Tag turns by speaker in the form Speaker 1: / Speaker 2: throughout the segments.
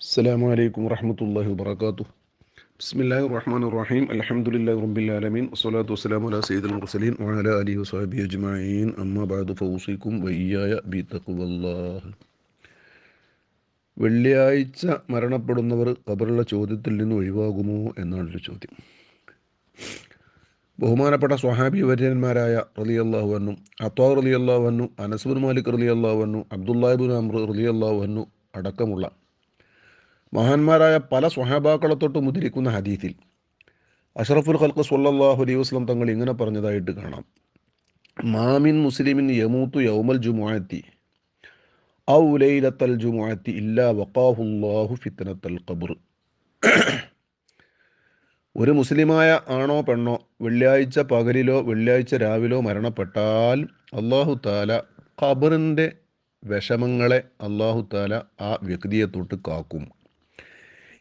Speaker 1: السلام عليكم ورحمة الله وبركاته بسم الله الرحمن الرحيم الحمد لله رب العالمين والصلاة والسلام على سيد المرسلين وعلى آله وصحبه أجمعين أما بعد فأوصيكم وإياي بتقوى الله വെള്ളിയാഴ്ച മരണപ്പെടുന്നവർ കബറുള്ള ചോദ്യത്തിൽ നിന്ന് ഒഴിവാകുമോ എന്നാണൊരു ചോദ്യം ബഹുമാനപ്പെട്ട സ്വഹാബി വര്യന്മാരായ റലി അള്ളാഹുവന്നു അത്വാ റലി അള്ളാഹുവന്നു അനസുബിൻ മാലിക് റലി അള്ളാഹുവന്നു അബ്ദുല്ലാഹിബുൻ അമ്ര റലി അള്ളാഹുവന്നു അടക്കമുള്ള മഹാന്മാരായ പല സ്വഹാബാക്കളെ തൊട്ട് മുതിരിക്കുന്ന ഹദീസിൽ അഷറഫുൽ ഖൽക്ക് സല്ലാഹു അലൈഹി വസ്ലം തങ്ങൾ ഇങ്ങനെ പറഞ്ഞതായിട്ട് കാണാം. മാമിൻ മുസ്ലിമിൻ യമൂത്തു യൗമൽ ജുമുഅത്തി ഔ ലൈലത്തൽ ജുമുഅത്തി ഇല്ലാ വഖാഹുല്ലാഹു ഫിത്നത്തൽ ഖബർ. ഒരു മുസ്ലിമായ ആണോ പെണ്ണോ വെള്ളിയാഴ്ച പകലിലോ വെള്ളിയാഴ്ച രാവിലോ മരണപ്പെട്ടാൽ അള്ളാഹു താല ഖബറിന്റെ വിഷമങ്ങളെ അള്ളാഹു താല ആ വ്യക്തിയെ തൊട്ട് കാക്കും.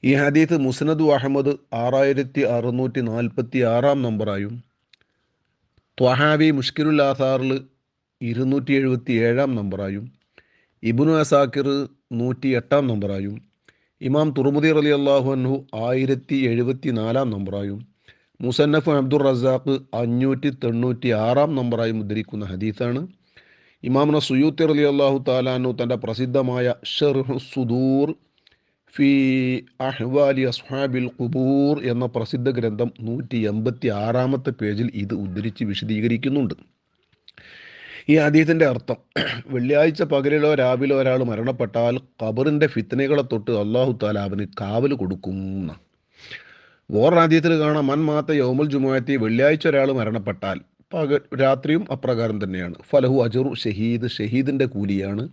Speaker 1: ഈ ഹദീത്ത് മുസ്നദു അഹമ്മദ് ആറായിരത്തി അറുന്നൂറ്റി നാൽപ്പത്തി ആറാം നമ്പറായും ത്വഹാവി മുഷ്കിലുൽ ആസാറിൽ ഇരുന്നൂറ്റി എഴുപത്തി ഏഴാം നമ്പറായും ഇബുനു അസാക്കിർ നൂറ്റി എട്ടാം നമ്പറായും ഇമാം തുറമുദി അലി അള്ളാഹു അൻഹു ആയിരത്തി എഴുപത്തി നാലാം നമ്പറായും മുസന്നഫ് അബ്ദുർ റസാഖ് അഞ്ഞൂറ്റി തൊണ്ണൂറ്റി ആറാം നമ്പറായും ഉദ്ധരിക്കുന്ന ഹദീസാണ്. ഇമാമിന സുയൂത്തി അലി അള്ളാഹു താലാനു തന്റെ പ്രസിദ്ധമായ ഷെർഹു സുദൂർ ഫി അഹ്വാലി അസ്ഹാബിൽ ഖുബൂർ എന്ന പ്രസിദ്ധ ഗ്രന്ഥം നൂറ്റി എൺപത്തി ആറാമത്തെ പേജിൽ ഇത് ഉദ്ധരിച്ച് വിശദീകരിക്കുന്നുണ്ട്. ഈ ആദ്യത്തിന്റെ അർത്ഥം വെള്ളിയാഴ്ച പകലിലോ രാവിലോ ഒരാൾ മരണപ്പെട്ടാൽ ഖബറിന്റെ ഫിത്തനകളെ തൊട്ട് അള്ളാഹു താല അവന് കാവൽ കൊടുക്കും വേറൊരാദ്യത്തിൽ കാണാം മൻ മാത്ത യോമുൽ ജുമുഅത്തി വെള്ളിയാഴ്ച ഒരാൾ മരണപ്പെട്ടാൽ പക രാത്രിയും അപ്രകാരം തന്നെയാണ്. ഫലഹു അജറു ഷഹീദ് ഷഹീദിന്റെ കൂലിയാണ്.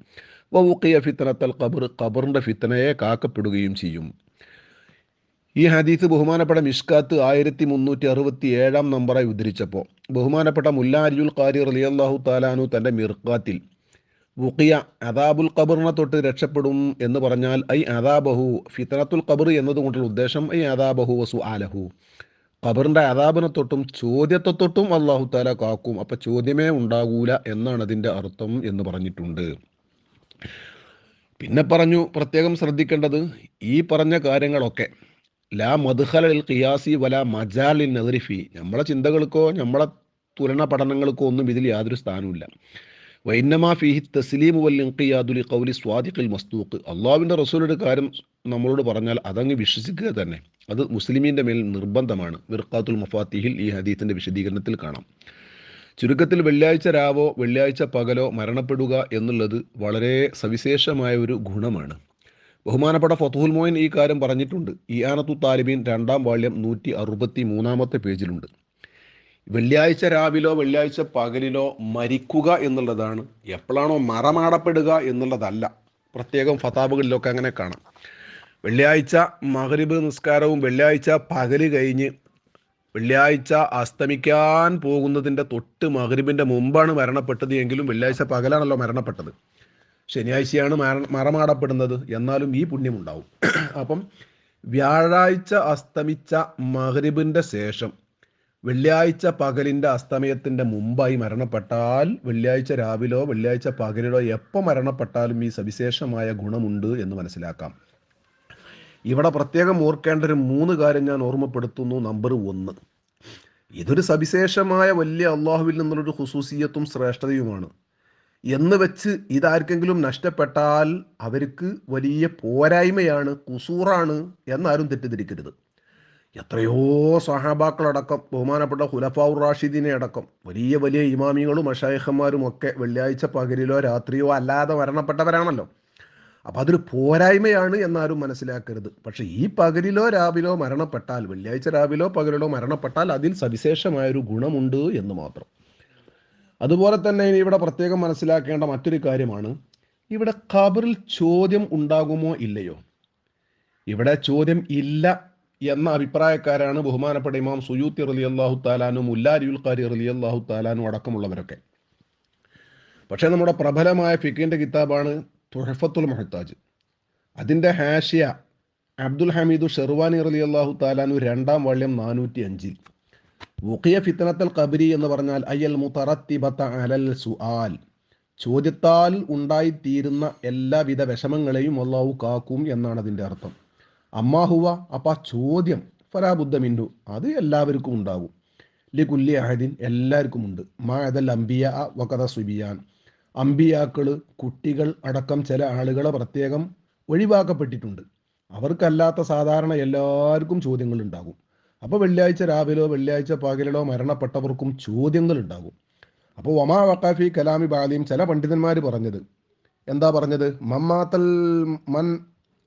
Speaker 1: വവുക്കിയ ഫിത്തനത്തൽ ഖബർ ഖബറിന്റെ ഫിത്തനയെ കാക്കപ്പെടുകയും ചെയ്യും. ഈ ഹദീസ് ബഹുമാനപ്പെട്ട മിഷ്കാത്ത് ആയിരത്തി മുന്നൂറ്റി അറുപത്തി ഏഴാം നമ്പറായി ഉദ്ധരിച്ചപ്പോൾ ബഹുമാനപ്പെട്ട മുല്ല അരിയുൽ ഖാരി റലിയല്ലാഹു താലാനു തന്റെ മിർക്കാത്തിൽ വുക്കിയ അദാബുൽ ഖബറിനെ തൊട്ട് രക്ഷപ്പെടും എന്ന് പറഞ്ഞാൽ ഐ അദാബഹു ഫിത്തനത്തുൽ ഖബർ എന്നതുകൊണ്ടുള്ള ഉദ്ദേശം ഐ അദാബഹു വസു ആലഹു ഖബറിന്റെ അദാബിനെ തൊട്ടും ചോദ്യത്തെ തൊട്ടും അള്ളാഹു താല കാക്കും അപ്പം ചോദ്യമേ ഉണ്ടാകൂല എന്നാണ് അതിന്റെ അർത്ഥം എന്ന് പറഞ്ഞിട്ടുണ്ട്. പിന്നെ പറഞ്ഞു പ്രത്യേകം ശ്രദ്ധിക്കേണ്ടത് ഈ പറഞ്ഞ കാര്യങ്ങളൊക്കെ ലാ മധുഹലിൽ ഖിയാസി വല മജാലിൽ നെതിരിഫി നമ്മളെ ചിന്തകൾക്കോ നമ്മളെ തുലന പഠനങ്ങൾക്കോ ഒന്നും ഇതിൽ യാതൊരു സ്ഥാനവുമില്ല. വൈന്നമാ ഫിഹി തസ്ലീം വൽ ഇൻഖിയാദുലി കൗലി സ്വാദിഖിൽ മസ്തൂക്ക് അള്ളാവിന്റെ റസൂലിന്റെ കാര്യം നമ്മളോട് പറഞ്ഞാൽ അതങ്ങ് വിശ്വസിക്കുക തന്നെ. അത് മുസ്ലിമീന്റെ മേൽ നിർബന്ധമാണ്. വിർഖാത്തുൽ മഫാത്തിഹിൽ ഈ ഹദീത്തിന്റെ വിശദീകരണത്തിൽ കാണാം. ചുരുക്കത്തിൽ വെള്ളിയാഴ്ച രാവോ വെള്ളിയാഴ്ച പകലോ മരണപ്പെടുക എന്നുള്ളത് വളരെ സവിശേഷമായ ഒരു ഗുണമാണ്. ബഹുമാനപ്പെട്ട ഫത്തുൽ മോയിൻ ഈ കാര്യം പറഞ്ഞിട്ടുണ്ട്. ഇയാനത്തു താലിബീൻ രണ്ടാം വാള്യം നൂറ്റി അറുപത്തി മൂന്നാമത്തെ പേജിലുണ്ട്. വെള്ളിയാഴ്ച രാവിലോ വെള്ളിയാഴ്ച പകലിലോ മരിക്കുക എന്നുള്ളതാണ്. എപ്പോഴാണോ മറമാടപ്പെടുക എന്നുള്ളതല്ല. പ്രത്യേകം ഫതാബുകളിലൊക്കെ അങ്ങനെ കാണാം. വെള്ളിയാഴ്ച മഹരിബ് നിസ്കാരവും വെള്ളിയാഴ്ച പകൽ കഴിഞ്ഞ് വെള്ളിയാഴ്ച അസ്തമിക്കാൻ പോകുന്നതിന്റെ തൊട്ട് മകരിബിന്റെ മുമ്പാണ് മരണപ്പെട്ടത് എങ്കിലും വെള്ളിയാഴ്ച പകലാണല്ലോ മരണപ്പെട്ടത്. ശനിയാഴ്ചയാണ് മറമാടപ്പെടുന്നത്. എന്നാലും ഈ പുണ്യമുണ്ടാവും. അപ്പം വ്യാഴാഴ്ച അസ്തമിച്ച മഹരിബിന്റെ ശേഷം വെള്ളിയാഴ്ച പകലിന്റെ അസ്തമയത്തിന്റെ മുമ്പായി മരണപ്പെട്ടാൽ വെള്ളിയാഴ്ച രാവിലോ വെള്ളിയാഴ്ച പകലിലോ എപ്പോൾ മരണപ്പെട്ടാലും ഈ സവിശേഷമായ ഗുണമുണ്ട് എന്ന് മനസ്സിലാക്കാം. ഇവിടെ പ്രത്യേകം ഓർക്കേണ്ട ഒരു മൂന്ന് കാര്യം ഞാൻ ഓർമ്മപ്പെടുത്തുന്നു. നമ്പർ ഒന്ന് ഇതൊരു സവിശേഷമായ വലിയ അള്ളാഹുവിൽ നിന്നുള്ളൊരു ഖുസൂസിയത്തും ശ്രേഷ്ഠതയുമാണ്. എന്ന് വെച്ച് ഇതാർക്കെങ്കിലും നഷ്ടപ്പെട്ടാൽ അവർക്ക് വലിയ പോരായ്മയാണ് കുസൂറാണ് എന്നാരും തെറ്റിദ്ധരിക്കരുത്. എത്രയോ സഹാബാക്കളടക്കം ബഹുമാനപ്പെട്ട ഹുലഫാവുർ റാഷിദിനെ അടക്കം വലിയ വലിയ ഇമാമികളും അഷായഹന്മാരും ഒക്കെ വെള്ളിയാഴ്ച പകലിലോ രാത്രിയോ അല്ലാതെ മരണപ്പെട്ടവരാണല്ലോ. അപ്പം അതൊരു പോരായ്മയാണ് എന്നാരും മനസ്സിലാക്കരുത്. പക്ഷേ ഈ പകലിലോ രാവിലോ മരണപ്പെട്ടാൽ വെള്ളിയാഴ്ച രാവിലോ പകലിലോ മരണപ്പെട്ടാൽ അതിൽ സവിശേഷമായൊരു ഗുണമുണ്ട് എന്ന് മാത്രം. അതുപോലെ തന്നെ ഇനി ഇവിടെ പ്രത്യേകം മനസ്സിലാക്കേണ്ട മറ്റൊരു കാര്യമാണ്. ഇവിടെ ഖബറിൽ ചോദ്യം ഉണ്ടാകുമോ ഇല്ലയോ? ഇവിടെ ചോദ്യം ഇല്ല എന്ന അഭിപ്രായക്കാരാണ് ബഹുമാനപ്പെട്ട ഇമാം സുയൂത്തി റലി അള്ളാഹു താലാനു മുല്ലാരിയുൽ ഖാരി റലി അള്ളാഹു താലാനു അടക്കമുള്ളവരൊക്കെ. പക്ഷേ നമ്മുടെ പ്രബലമായ ഫിക്കിന്റെ കിതാബാണ് തുഹഫത്തുൽ മഹത്താജ്. അതിന്റെ ഹാഷിയ അബ്ദുൽ ഹമീദു ഷെർവാനി അലി അള്ളാഹു താലാനു രണ്ടാം വാള്യം നാനൂറ്റി അഞ്ചിൽ വുഖിയ ഫിത്തനത്തൽ കബരി എന്ന് പറഞ്ഞാൽ അയ്യൽ മുത്തറത്തിബത്ത അലൽ സുആൽ. ചോദ്യത്താൽ ഉണ്ടായിത്തീരുന്ന എല്ലാവിധ വിഷമങ്ങളെയും അള്ളാഹു കാക്കും എന്നാണ് അതിന്റെ അർത്ഥം. അമ്മാഹുവ അപ്പം ചോദ്യം ഫലാബുദ്ധമിൻഡു അത് എല്ലാവർക്കും ഉണ്ടാകും ലി കുല്ലി അഹദിൻ എല്ലാവർക്കും ഉണ്ട്. മാ അതൽ അംബിയ വകത സുബിയാൻ. അമ്പിയാക്കൾ കുട്ടികൾ അടക്കം ചില ആളുകളെ പ്രത്യേകം ഒഴിവാക്കപ്പെട്ടിട്ടുണ്ട്. അവർക്കല്ലാത്ത സാധാരണ എല്ലാവർക്കും ചോദ്യങ്ങൾ ഉണ്ടാകും അപ്പോൾ വെള്ളിയാഴ്ച രാവിലോ വെള്ളിയാഴ്ച പകലിലോ മരണപ്പെട്ടവർക്കും ചോദ്യങ്ങൾ ഉണ്ടാകും അപ്പോൾ ഒമാ വക്കാഫി കലാമി ബാലിയും ചില പണ്ഡിതന്മാർ പറഞ്ഞത്. എന്താ പറഞ്ഞത്? മമ്മാത്തൽ മൻ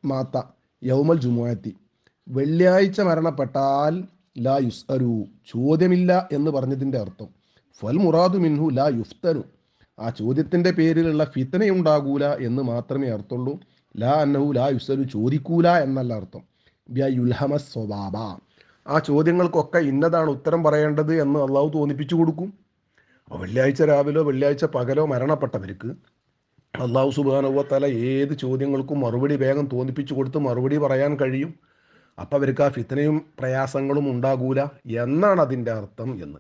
Speaker 1: മാത്ത യൗമൽ ജുമുഅത്തി. വെള്ളിയാഴ്ച മരണപ്പെട്ടാൽ ലാ യുസ്അരു ചോദ്യമില്ല എന്ന് പറഞ്ഞതിന്റെ അർത്ഥം. ഫൽ മുറാദു മിൻഹു ലാ യുഫ്തനു ആ ചോദ്യത്തിന്റെ പേരിലുള്ള ഫിത്തനയുണ്ടാകൂല എന്ന് മാത്രമേ അർത്ഥമുള്ളൂ ലാ അന്നവു ലാ യുസലു ചോദിക്കൂല എന്നല്ല അർത്ഥം. സ്വഭാവ ആ ചോദ്യങ്ങൾക്കൊക്കെ ഇന്നതാണ് ഉത്തരം പറയേണ്ടത് എന്ന് അള്ളാഹു തോന്നിപ്പിച്ചു കൊടുക്കും. വെള്ളിയാഴ്ച രാവിലോ വെള്ളിയാഴ്ച പകലോ മരണപ്പെട്ടവർക്ക് അള്ളാഹു സുബാനുവത്തല ഏത് ചോദ്യങ്ങൾക്കും മറുപടി വേഗം തോന്നിപ്പിച്ചു കൊടുത്ത് മറുപടി പറയാൻ കഴിയും. അപ്പം അവർക്ക് ആ ഫിത്തനയും പ്രയാസങ്ങളും ഉണ്ടാകൂല എന്നാണ് അതിന്റെ അർത്ഥം എന്ന്.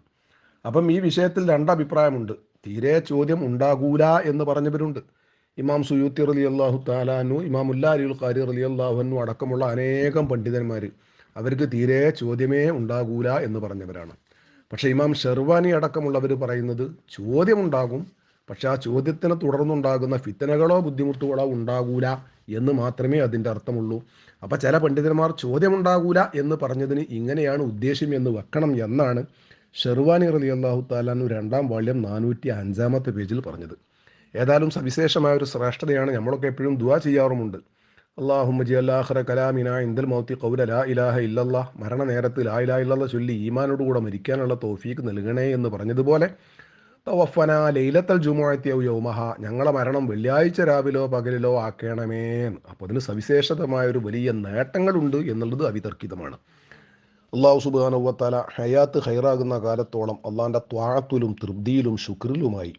Speaker 1: അപ്പം ഈ വിഷയത്തിൽ രണ്ടഭിപ്രായമുണ്ട് തീരെ ചോദ്യം ഉണ്ടാകൂല എന്ന് പറഞ്ഞവരുണ്ട്. ഇമാം സുയൂത്തി റലി അള്ളാഹു താലാനു ഇമാം ഉല്ലാ അലിയുൽ ഖാരി റലി അള്ളാഹുനു അടക്കമുള്ള അനേകം പണ്ഡിതന്മാർ അവർക്ക് തീരെ ചോദ്യമേ ഉണ്ടാകൂല എന്ന് പറഞ്ഞവരാണ്. പക്ഷേ ഇമാം ഷെർവാനി അടക്കമുള്ളവർ പറയുന്നത് ചോദ്യമുണ്ടാകും പക്ഷെ ആ ചോദ്യത്തിന് തുടർന്നുണ്ടാകുന്ന ഫിത്തനകളോ ബുദ്ധിമുട്ടുകളോ ഉണ്ടാകൂല എന്ന് മാത്രമേ അതിന്റെ അർത്ഥമുള്ളൂ. അപ്പം ചില പണ്ഡിതന്മാർ ചോദ്യമുണ്ടാകൂല എന്ന് പറഞ്ഞതിന് ഇങ്ങനെയാണ് ഉദ്ദേശ്യം എന്ന് വെക്കണം എന്നാണ് ഷെർവാനി റലി അള്ളാഹു താലാനു രണ്ടാം വാള്യം നാനൂറ്റി അഞ്ചാമത്തെ പേജിൽ പറഞ്ഞത്. ഏതായാലും സവിശേഷമായ ഒരു ശ്രേഷ്ഠതയാണ് നമ്മളൊക്കെ എപ്പോഴും ദുവാ ചെയ്യാറുമുണ്ട്. അള്ളാഹുമ്മ അല്ലാഹ്റ കലാമിന ഇന്ദൽ മൗത്തി കൗല ലാ ഇലാഹ ഇല്ലല്ലാ മരണ നേരത്ത് ലാ ഇലാ ഇല്ലല്ല ചൊല്ലി ഈമാനോടുകൂടെ മരിക്കാനുള്ള തോഫീക്ക് നൽകണേ എന്ന് പറഞ്ഞതുപോലെ തവഫന ലൈലത്തൽ ജുമുഅത്തിയോ യൗമഹ ഞങ്ങളെ മരണം വെള്ളിയാഴ്ച രാവിലോ പകലിലോ ആക്കണമേ അപ്പോൾ അതിന് സവിശേഷതമായ ഒരു വലിയ നേട്ടങ്ങളുണ്ട് എന്നുള്ളത് അവിതർക്കിതമാണ്. അള്ളാഹു സുബാനുവത്താല ഹയാത്ത് ഹൈറാകുന്ന കാലത്തോളം അള്ളാഹിന്റെ ത്വാഴത്തിലും തൃപ്തിയിലും ശുക്രിലുമായി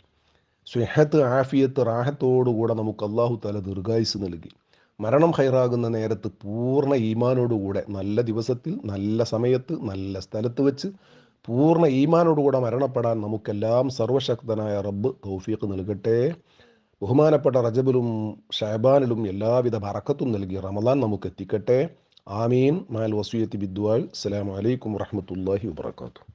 Speaker 1: സ്വേഹത്ത് ആഫിയത്ത് റാഹത്തോടുകൂടെ നമുക്ക് അള്ളാഹു തല ദീർഘായുസ് നൽകി. മരണം ഹൈറാകുന്ന നേരത്ത് പൂർണ ഈമാനോടുകൂടെ നല്ല ദിവസത്തിൽ നല്ല സമയത്ത് നല്ല സ്ഥലത്ത് വെച്ച് പൂർണ ഈമാനോടുകൂടെ മരണപ്പെടാൻ നമുക്കെല്ലാം സർവശക്തനായ റബ്ബ് തൗഫീഖ് നൽകട്ടെ. ബഹുമാനപ്പെട്ട റജബിലും ഷഹബാനിലും എല്ലാവിധ ബറക്കത്തും നൽകി റമദാൻ നമുക്ക് എത്തിക്കട്ടെ. ആമീൻ മാൽ വസൂയത്തി ബിദ്വാൽ അസ്സലാമു അലൈക്കും വറഹ്മത്തുള്ളാഹി വബറകാതുഹു